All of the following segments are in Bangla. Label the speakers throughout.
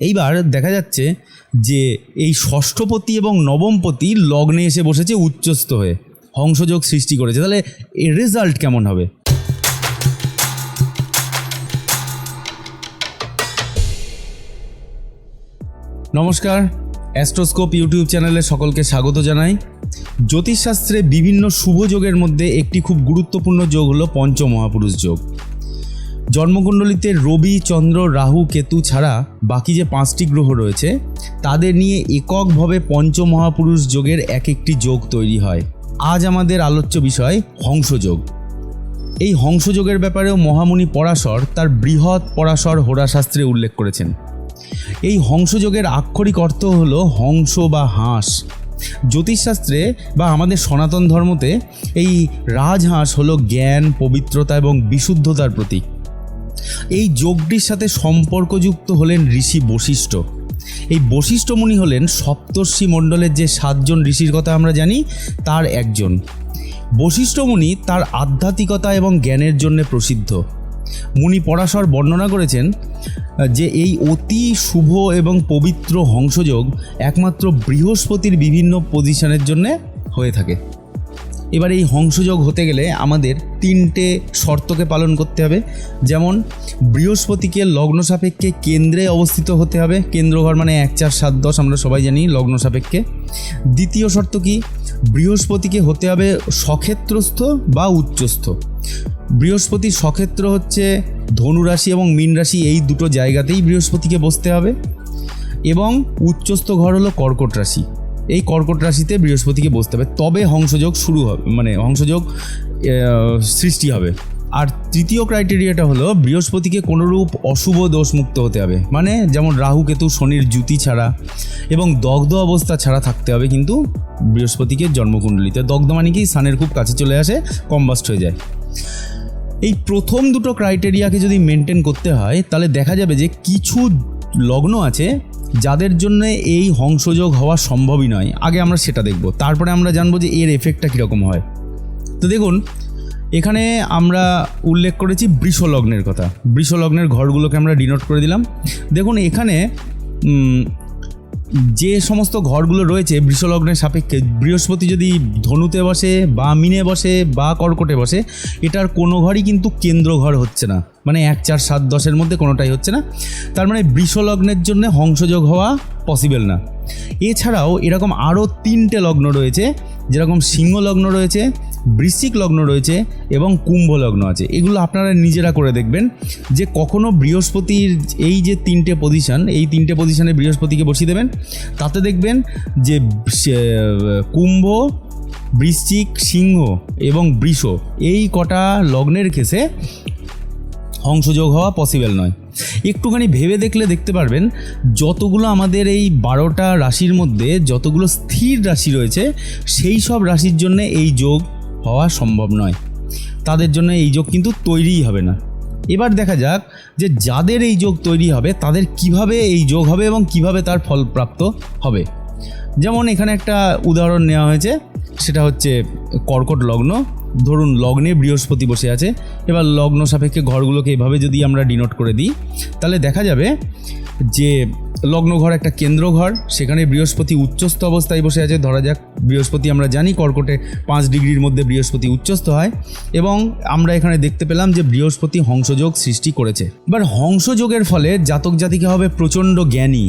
Speaker 1: এইবার দেখা যাচ্ছে যে এই ষষ্ঠপতি এবং নবমপতি লগ্নে এসে বসেছে উচ্চস্থ হয়ে। হংসযোগ সৃষ্টি করেছে। তাহলে এর রেজাল্ট কেমন হবে? নমস্কার। অ্যাস্ট্রোস্কোপ ইউটিউব চ্যানেলে সকলকে স্বাগত জানাই। জ্যোতিষশাস্ত্রে বিভিন্ন শুভ যোগের মধ্যে একটি খুব গুরুত্বপূর্ণ যোগ হলো পঞ্চমহাপুরুষ যোগ। জন্মকুণ্ডলিতে রবি, চন্দ্র, রাহু, কেতু ছাড়া বাকি যে পাঁচটি গ্রহ রয়েছে, তাদের নিয়ে এককভাবে পঞ্চমহাপুরুষ যোগের এক একটি যোগ তৈরি হয়। আজ আমাদের আলোচ্য বিষয় হংসযোগ। এই হংসযোগের ব্যাপারেও মহামুনি পরাশর তার বৃহৎ পরাশর হোরাশাস্ত্রে উল্লেখ করেছেন। এই হংসযোগের আক্ষরিক অর্থ হল হংস বা হাঁস। জ্যোতিষশাস্ত্রে বা আমাদের সনাতন ধর্মতে এই রাজহাঁস হলো জ্ঞান, পবিত্রতা এবং বিশুদ্ধতার প্রতীক। এই যোগটির সাথে সম্পর্কযুক্ত হলেন ঋষি বশিষ্ঠ। এই বশিষ্ঠ মুনি হলেন সপ্তর্ষি মণ্ডলের যে সাতজন ঋষির কথা আমরা জানি, তার একজন। বশিষ্ঠ মুনি তার আধ্যাত্মিকতা এবং জ্ঞানের জন্য প্রসিদ্ধ। মুনি পরাশর বর্ণনা করেছেন, যে এই অতি শুভ এবং পবিত্র হংসযোগ একমাত্র বৃহস্পতির বিভিন্ন পজিশনের জন্যে হয়ে থাকে। এবার এই হংসযোগ হতে গেলে আমাদের তিনটে শর্তকে পালন করতে হবে। যেমন, বৃহস্পতিকে লগ্ন সাপেক্ষে কেন্দ্রে অবস্থিত হতে হবে। কেন্দ্রঘর মানে এক, চার, সাত, দশ, আমরা সবাই জানি লগ্ন সাপেক্ষে। দ্বিতীয় শর্ত কি? বৃহস্পতিকে হতে হবে সক্ষেত্রস্থ বা উচ্চস্থ। বৃহস্পতির সক্ষেত্র হচ্ছে ধনুরাশি এবং মীন রাশি, এই দুটো জায়গাতেই বৃহস্পতিকে বসতে হবে। এবং উচ্চস্থ ঘর হলো কর্কট রাশি। এই কর্কট রাশিতে বৃহস্পতিকে বসতে হবে। তবে হংসযোগ শুরু হবে মানে হংসযোগ সৃষ্টি হবে। আর তৃতীয় ক্রাইটেরিয়াটা হলো, বৃহস্পতিকে কোনোরূপ অশুভ দোষ মুক্ত হতে হবে। মানে যেমন রাহু, কেতু, শনির জুতি ছাড়া এবং দগ্ধ অবস্থা ছাড়া থাকতে হবে কিন্তু বৃহস্পতিকে জন্মকুণ্ডলিতে। দগ্ধ মানে কি? সানের খুব কাছে চলে আসে, কম্বাস্ট হয়ে যায়। এই প্রথম দুটো ক্রাইটেরিয়াকে যদি মেনটেন করতে হয়, তাহলে দেখা যাবে যে কিছু লগ্ন আছে যাদের জন্য এই হংসযোগ হওয়া সম্ভবই নয়, আগে আমরা সেটা দেখব। তারপরে আমরা জানব যে এর এফেক্টটা কীরকম হয়। তো দেখুন, এখানে আমরা উল্লেখ করেছি বৃষলগ্নের কথা। বৃষলগ্নের ঘরগুলোকে আমরা ডিনোট করে দিলাম। দেখুন, এখানে যে সমস্ত ঘরগুলো রয়েছে, বৃষলগ্নের সাপেক্ষে, বৃহস্পতি যদি ধনুতে বসে বা মিনে বসে বা কর্কটে বসে, এটার কোনো ঘরই কিন্তু কেন্দ্র ঘর হচ্ছে না। মানে এক, চার, সাত, দশের মধ্যে কোনোটাই হচ্ছে না। তার মানে বৃষলগ্নের জন্য হংসযোগ হওয়া পসিবল না। এছাড়াও এরকম আরও তিনটে লগ্ন রয়েছে, যেরকম সিংহ লগ্ন রয়েছে বৃশ্চিক লগ্ন রয়েছে এবং কুম্ভ লগ্ন আছে। এগুলো আপনারা নিজেরা করে দেখবেন যে কখনো বৃহস্পতির এই যে তিনটে পজিশন এই তিনটে পজিশনে বৃহস্পতিকে বসিয়ে দেবেন। তাতে দেখবেন যে কুম্ভ, বৃশ্চিক, সিংহ এবং বৃষ এই কটা লগ্নের কেসে হংসযোগ হওয়া পসিবল নয়। একটুখানি ভেবে দেখলে দেখতে পারবেন, যতগুলো আমাদের এই বারোটা রাশির মধ্যে যতগুলো স্থির রাশি রয়েছে, সেই সব রাশির জন্য এই যোগ হওয়া সম্ভব নয়। তাদের জন্য এই যোগ কিন্তু তৈরিই হবে না। এবার দেখা যাক যে যাদের এই যোগ তৈরি হবে, তাদের কীভাবে এই যোগ হবে এবং কীভাবে তার ফল প্রাপ্ত হবে। যেমন এখানে একটা উদাহরণ নেওয়া হয়েছে, সেটা হচ্ছে কর্কট লগ্ন। ধরুন, লগ্নে বৃহস্পতি বসে আছে, এবার লগ্ন সাপেক্ষে ঘরগুলোকে এভাবে যদি আমরা ডিনোট করে দিই, তাহলে দেখা যাবে যে লগ্ন ঘর একটা কেন্দ্র ঘর, সেখানে বৃহস্পতি উচ্চস্থ অবস্থায় বসে আছে, ধরা যাক বৃহস্পতি আমরা জানি কর্কটে পাঁচ ডিগ্রির মধ্যে বৃহস্পতি উচ্চস্থ হয়, এবং আমরা এখানে দেখতে পেলাম যে বৃহস্পতি হংসযোগ সৃষ্টি করেছে। এবার হংসযোগের ফলে জাতক জাতিকে হবে প্রচণ্ড জ্ঞানী,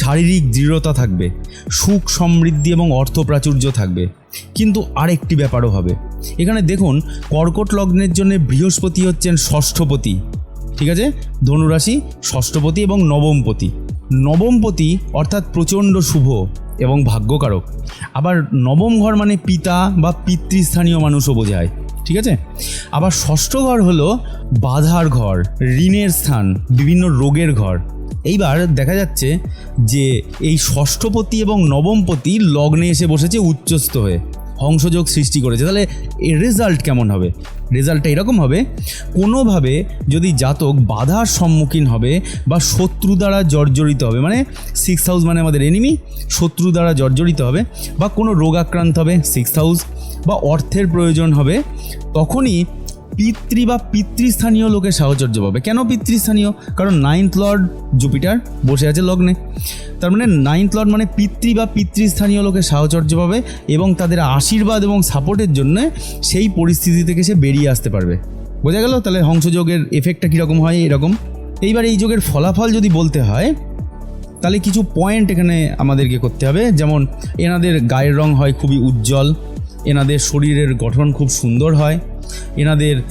Speaker 1: শারীরিক দৃঢ়তা থাকবে, সুখ সমৃদ্ধি এবং অর্থ প্রাচুর্য থাকবে, কিন্তু আরেকটি ব্যাপারও হবে। এখানে দেখুন, কর্কট লগ্নের জন্য বৃহস্পতি হচ্ছেন ষষ্ঠপতি। ঠিক আছে? ধনুরাশি, ষষ্ঠপতি এবং নবমপতি। নবমপতি অর্থাৎ প্রচণ্ড শুভ এবং ভাগ্যকারক। আবার নবম ঘর মানে পিতা বা পিতৃস্থানীয় মানুষও বোঝায়। ঠিক আছে? আবার ষষ্ঠ ঘর হলো বাধার ঘর, ঋণের স্থান, বিভিন্ন রোগের ঘর। এইবার দেখা যাচ্ছে যে এই ষষ্ঠপতি এবং নবমপতি লগ্নে এসে বসেছে উচ্চস্থ হয়ে। হংসযোগ সৃষ্টি করেছে। তাহলে এর রেজাল্ট কেমন হবে? রেজাল্টটা এরকম হবে, কোনোভাবে যদি জাতক বাধার সম্মুখীন হবে বা শত্রু দ্বারা জর্জরিত হবে মানে সিক্স হাউস মানে আমাদের এনিমি শত্রু দ্বারা জর্জরিত হবে বা কোনো রোগাক্রান্ত হবে সিক্স হাউস বা অর্থের প্রয়োজন হবে, তখনই পিতৃ বা পিতৃস্থানীয় লোকের সাহচর্য পাবে। কেন পিতৃস্থানীয়? কারণ নাইন্থ লর্ড জুপিটার বসে আছে লগ্নে। তার মানে নাইন্থ লর্ড মানে পিতৃ বা পিতৃস্থানীয় লোকের সাহচর্য পাবে এবং তাদের আশীর্বাদ এবং সাপোর্টের জন্য সেই পরিস্থিতি থেকে সে বেরিয়ে আসতে পারবে। বোঝা গেল? তাহলে হংসযোগের এফেক্টটা কীরকম হয়? এরকম। এইবার এই যোগের ফলাফল যদি বলতে হয়, তাহলে কিছু পয়েন্ট এখানে আমাদেরকে করতে হবে। যেমন, এনাদের গায়ের রং হয় খুবই উজ্জ্বল, এনাদের শরীরের গঠন খুব সুন্দর হয়। এনাদের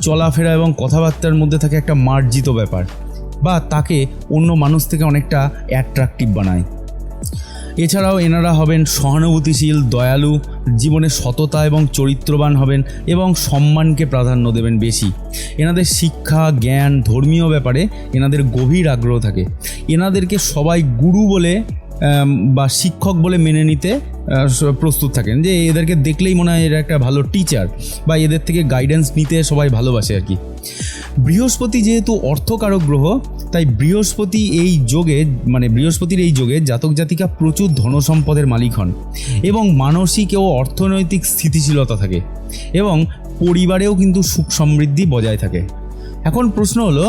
Speaker 1: চলাফেরা এবং কথাবার্তার মধ্যে থাকে একটা মার্জিত ব্যাপার বা তাকে অন্য মানুষ থেকে অনেকটা অ্যাট্রাকটিভ বানায়। এছাড়াও এনারা হবেন সহানুভূতিশীল, দয়ালু, জীবনে সততা এবং চরিত্রবান হবেন এবং সম্মানকে প্রাধান্য দেবেন বেশি। এনাদের শিক্ষা, জ্ঞান, ধর্মীয় ব্যাপারে এনাদের গভীর আগ্রহ থাকে। এনাদেরকে সবাই গুরু বলে বা শিক্ষক বলে মেনে নিতে প্রস্তুত থাকেন। যে এদেরকে দেখলেই মনে হয় এরা একটা ভালো টিচার বা এদের থেকে গাইডেন্স নিতে সবাই ভালোবাসে আর কি। বৃহস্পতি যেহেতু অর্থকারক গ্রহ, তাই বৃহস্পতি এই যোগে মানে বৃহস্পতির এই যোগে জাতক জাতিকা প্রচুর ধনসম্পদের মালিক হন এবং মানসিক ও অর্থনৈতিক স্থিতিশীলতা থাকে এবং পরিবারেও কিন্তু সুখ সমৃদ্ধি বজায় থাকে। এখন প্রশ্ন হলো,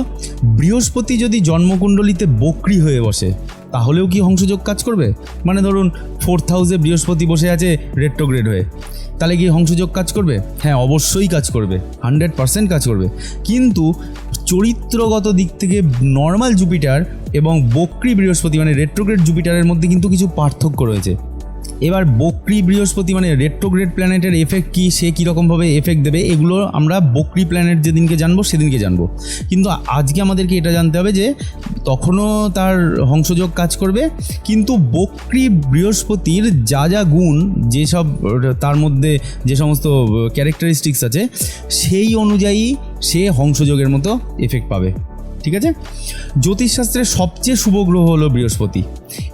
Speaker 1: বৃহস্পতি যদি জন্মকুণ্ডলিতে বক্রি হয়ে বসে তাহলেও কি হংসযোগ কাজ করবে? মানে ধরুন ফোর্থ হাউসে বৃহস্পতি বসে আছে রেট্রোগ্রেড হয়ে। তাহলে কি হংসযোগ কাজ করবে? হ্যাঁ অবশ্যই কাজ করবে। হান্ড্রেড পারসেন্ট কাজ করবে। কিন্তু চরিত্রগত দিক থেকে নর্মাল জুপিটার এবং বক্রি বৃহস্পতি মানে রেট্রোগ্রেড জুপিটারের মধ্যে কিন্তু কিছু পার্থক্য রয়েছে। এবার বক্রি বৃহস্পতি মানে রেট্রোগ্রেড প্ল্যানেটের এফেক্ট কী, সে কীরকমভাবে এফেক্ট দেবে, এগুলো আমরা বক্রি প্ল্যানেট যেদিনকে জানব, সেদিনকে জানব। কিন্তু আজকে আমাদেরকে এটা জানতে হবে যে, তখনও তার হংসযোগ কাজ করবে, কিন্তু বক্রি বৃহস্পতির যা যা গুণ, যেসব তার মধ্যে যে সমস্ত ক্যারেক্টারিস্টিক্স আছে, সেই অনুযায়ী সে হংসযোগের মতো এফেক্ট পাবে। ঠিক আছে? জ্যোতিষশাস্ত্রের সবচেয়ে শুভ গ্রহ হলো বৃহস্পতি।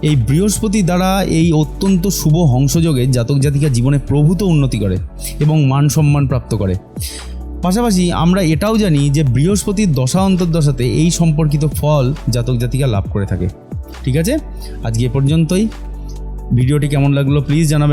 Speaker 1: এই বৃহস্পতি দ্বারা এই অত্যন্ত শুভ হংসযোগে জাতক জাতিকা জীবনে প্রভূত উন্নতি করে এবং মান সম্মান প্রাপ্ত করে। পাশাপাশি আমরা এটাও জানি যে বৃহস্পতির দশা অন্তর্দশাতে এই সম্পর্কিত ফল জাতক জাতিকা লাভ করে থাকে। ঠিক আছে? আজকে এ পর্যন্তই। ভিডিওটি কেমন লাগল প্লিজ জানাবেন।